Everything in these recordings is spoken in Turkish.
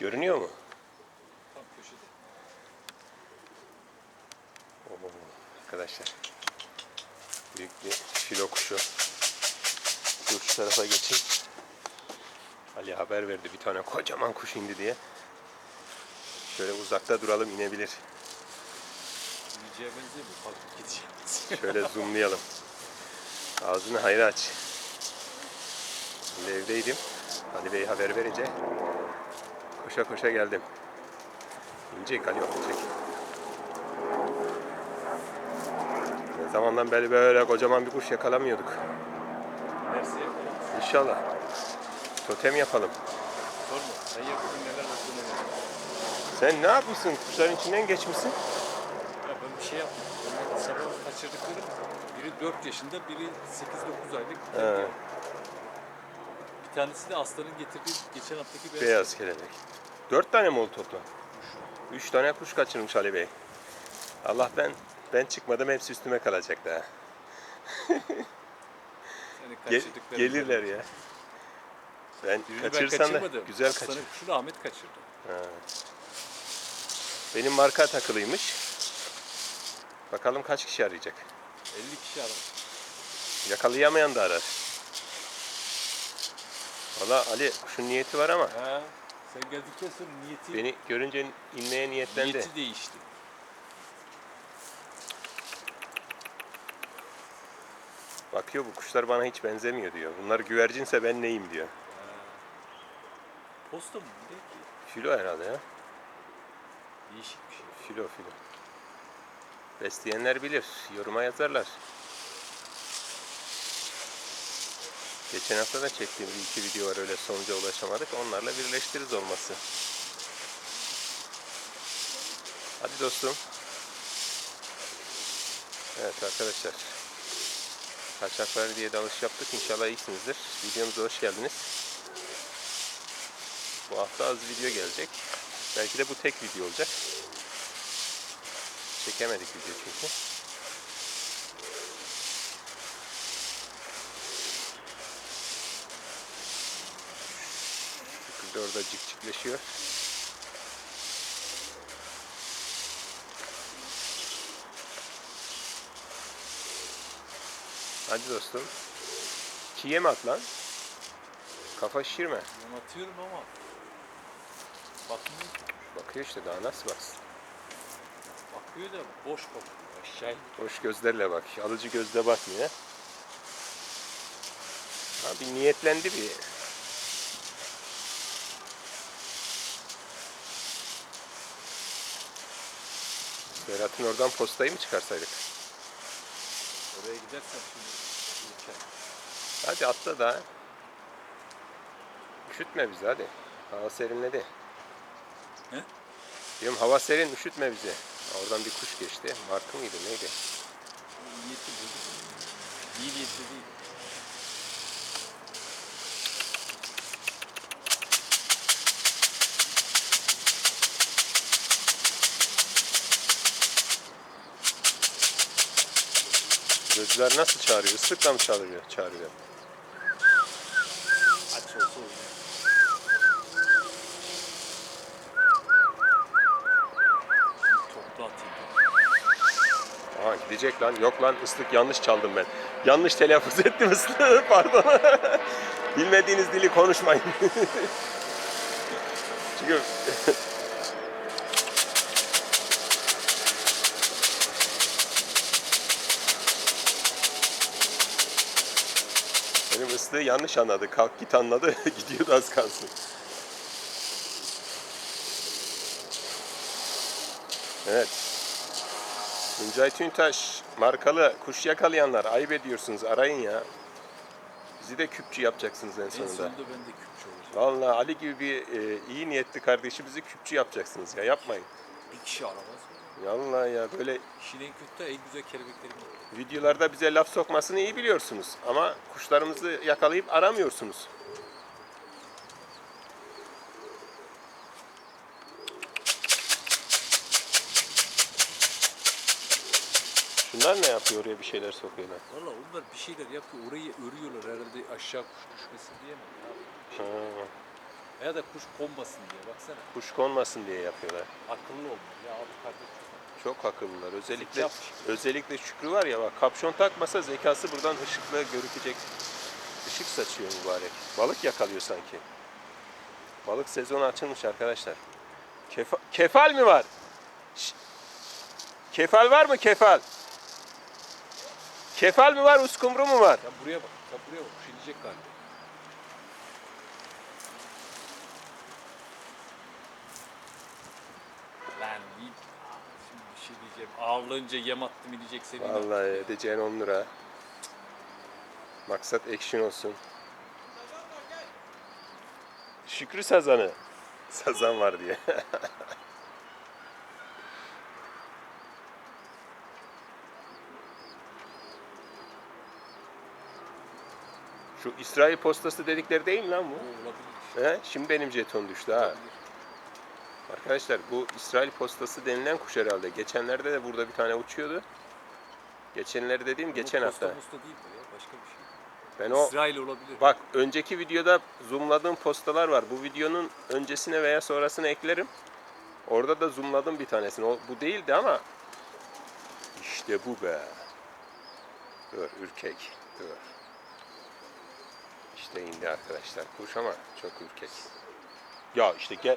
Görünüyor mu? Tam köşede. Oo, arkadaşlar. Büyük bir filo kuşu. Dur şu tarafa geçeyim. Ali haber verdi bir tane kocaman kuş indi diye. Şöyle uzakta duralım inebilir. Yiyeceğe benziyor mu? Kalkıp gideceğimiz. Şöyle zoomlayalım. Ağzını hayra aç. Şimdi evdeydim. Ali Bey haber verince koşa koşa geldim. İnecek Ali olacak. Ne zamandan beri böyle kocaman bir kuş yakalamıyorduk. Yapalım. İnşallah. Totem yapalım. Sorma. Sen yaptın neler olduğunu neler. Sen ne yapmışsın? Kuşların içinden geçmişsin. Ya ben bir şey yaptım. Sabah kaçırdıklarım. Biri 4 yaşında, biri 8-9 aylık. He, Bir tanesi de aslanın getirdiği geçen haftaki beyaz. beyaz kelebek. Dört tane mi oldu toplam? Üç tane kuş kaçırmış Ali Bey. Allah ben ben çıkmadım hepsi üstüme kalacak daha. Yani Ge- gelirler ya. Ben Birini ben da kaçırmadım. güzel Aslanı kaçır. Şunu Ahmet kaçırdı. Benim marka takılıymış. Bakalım kaç kişi arayacak. 50 kişi aradı. Yakalayamayan da arar. Valla Ali kuşun niyeti var ama Ha, sen geldikten sonra niyeti, beni görünce inmeye niyetlendi. niyeti değişti. Bakıyor bu kuşlar bana hiç benzemiyor diyor. Bunlar güvercinse ben neyim diyor. Posta mı? Değil ki. Filo herhalde ya. Değişik bir şey. Filo filo. Besleyenler bilir. Yoruma yazarlar. Geçen hafta da çektiğim bir iki video var öyle sonuca ulaşamadık. Onlarla birleştiririz olması. Hadi dostum. Evet arkadaşlar. Kaçaklar diye dalış yaptık. İnşallah iyisinizdir. Videomuza hoş geldiniz. Bu hafta az video gelecek. Belki de bu tek video olacak. Çekemedik video çünkü. Orada cikcikleşiyor. Hadi dostum. Çiğe mi at lan? Kafa şişirme. Ben atıyorum ama bakmıyor ki. Bakıyor işte daha nasıl baksın. Bakıyor da boş bakıyor. Aşağı Hoş gözlerle bak. Alıcı gözle bakmıyor. Abi niyetlendi bir. Berat'ın oradan postayı mı çıkarsaydık? Oraya gidersen şimdi ülke. Hadi atla da. Üşütme bizi hadi. Hava serinledi. Ne? Diyorum hava serin üşütme bizi. Oradan bir kuş geçti. Martı mıydı neydi? Niyeti bu. İyi niyetli değil. Gözler nasıl çağırıyor? Islıkla mı çağırıyor? çağırıyor? Aç. Toplu atayım. Aha gidecek lan. Yok lan ıslık yanlış çaldım ben. Yanlış telaffuz ettim ıslığı. Pardon. Bilmediğiniz dili konuşmayın. Çünkü ıslığı yanlış anladı. Kalk git anladı. Gidiyordu az kalsın. Evet. Tuncay Tüntaş markalı kuş yakalayanlar ayıp ediyorsunuz arayın ya. Bizi de küpçü yapacaksınız en En sonunda. sonunda ben de küpçü olacağım. Vallahi Ali gibi bir e, iyi niyetli kardeşimizi küpçü yapacaksınız ya yapmayın. Bir kişi aramaz mı? Vallahi ya böyle İşin en kötü en güzel kelebeklerim videolarda bize laf sokmasını iyi biliyorsunuz. Ama kuşlarımızı yakalayıp aramıyorsunuz. Şunlar ne yapıyor oraya bir şeyler sokuyorlar. Valla onlar bir şeyler yapıyor. Orayı örüyorlar herhalde aşağı kuş düşmesin diye mi? Ya, Ha. Ya da kuş konmasın diye baksana. Kuş konmasın diye yapıyorlar. Akıllı olmalı ya abi kardeşim. Çok akıllılar. Özellikle yapmış. özellikle Şükrü var ya bak kapşon takmasa zekası buradan ışıkla görükecek. Işık saçıyor mübarek. Balık yakalıyor sanki. Balık sezonu açılmış arkadaşlar. Kefa- kefal mi var? Şş. Kefal var mı kefal? Kefal mi var, uskumru mu var? Sen buraya bak. Sen buraya bak. Kuş inecek galiba. Lan iyi. Şimdi bir şey diyeceğim. Avlayınca yem attım inecek senin. Vallahi edeceğin 10 lira. Maksat action olsun. Şükrü sazanı. Sazan var diye. Şu İsrail postası dedikleri değil mi lan bu? Olabilir. He? Şimdi benim jeton düştü ha. Olabilir. Arkadaşlar bu İsrail postası denilen kuş herhalde. Geçenlerde de burada bir tane uçuyordu. Geçenleri dediğim geçen Bu hafta. Posta posta değil bu ya. Başka bir şey. Ben o İsrail olabilir. Bak önceki videoda zoomladığım postalar var. Bu videonun öncesine veya sonrasına eklerim. Orada da zoomladım bir tanesini. O, bu değildi ama işte bu be. Dur ürkek. Dur. İşte indi arkadaşlar kuş ama çok ürkek. Ya işte gel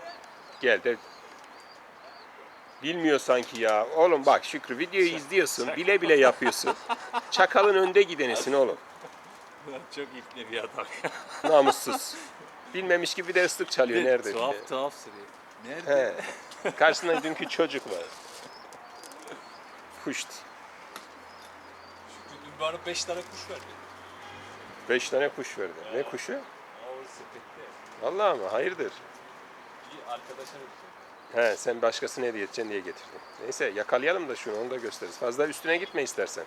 gel de Bilmiyor sanki ya. Oğlum bak Şükrü videoyu izliyorsun. Bile bile yapıyorsun. Çakalın önde gidenisin oğlum. Çok ipli bir adam. Namussuz. Bilmemiş gibi de ıslık çalıyor nerede? Tuhaf bile. tuhaf sırıyor. Nerede? He. Karşısında dünkü çocuk var. Puşt. Çünkü dün bana 5 tane kuş verdi. Beş tane kuş verdi. Ne kuşu? O sepette. Vallahi mı? Hayırdır? Bir arkadaşa. He sen başkasına hediye edeceksin diye getirdin. Neyse yakalayalım da şunu onu da gösteririz. Fazla üstüne gitme istersen.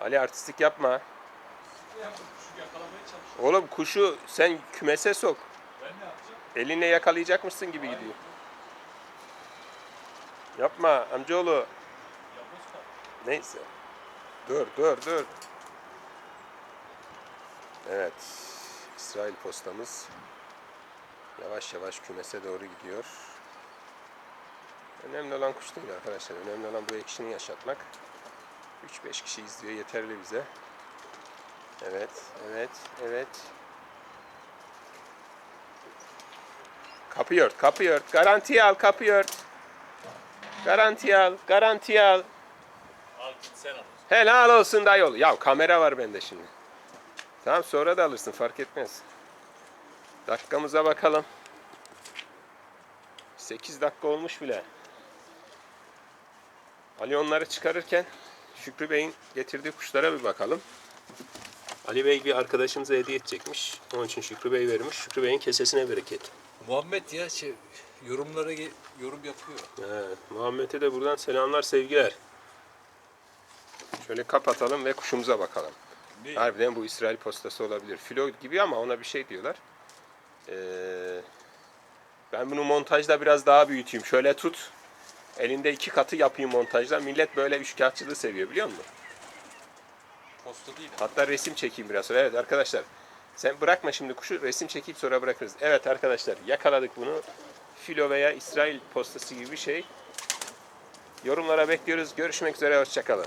Ali artistik yapma. Yakalamaya. Oğlum kuşu sen kümese sok. Ben ne yapacağım? Elinle yakalayacakmışsın gibi gidiyor. Yapma amcaoğlu. Kaldı. Neyse. Dur dur dur. Evet. İsrail postamız yavaş yavaş kümese doğru gidiyor. Önemli olan kuş değil arkadaşlar. Önemli olan bu ekşini yaşatmak. 3-5 kişi izliyor yeterli bize. Evet, evet, evet. Kapıyı ört, kapıyı ört. Garantiye al, kapıyı ört. Garantiye al, garantiye al. Al git sen al. Helal olsun dayol. Ya kamera var bende şimdi. Tamam sonra da alırsın fark etmez. Dakikamıza bakalım. 8 dakika olmuş bile. Ali onları çıkarırken Şükrü Bey'in getirdiği kuşlara bir bakalım. Ali Bey bir arkadaşımıza hediye edecekmiş. Onun için Şükrü Bey vermiş. Şükrü Bey'in kesesine bereket. Muhammed ya şey, yorumlara yorum yapıyor. He, Muhammed'e de buradan selamlar, sevgiler. Şöyle kapatalım ve kuşumuza bakalım. Ne? Harbiden bu İsrail postası olabilir. Filo gibi ama ona bir şey diyorlar. Ee, ben bunu montajda biraz daha büyüteyim. Şöyle tut. Elinde iki katı yapayım montajda. Millet böyle üçkağıtçılığı seviyor biliyor musun? Posta değil. Hatta resim çekeyim biraz sonra. Evet arkadaşlar. Sen bırakma şimdi kuşu. Resim çekip sonra bırakırız. Evet arkadaşlar yakaladık bunu. Filo veya İsrail postası gibi bir şey. Yorumlara bekliyoruz. Görüşmek üzere. Hoşçakalın.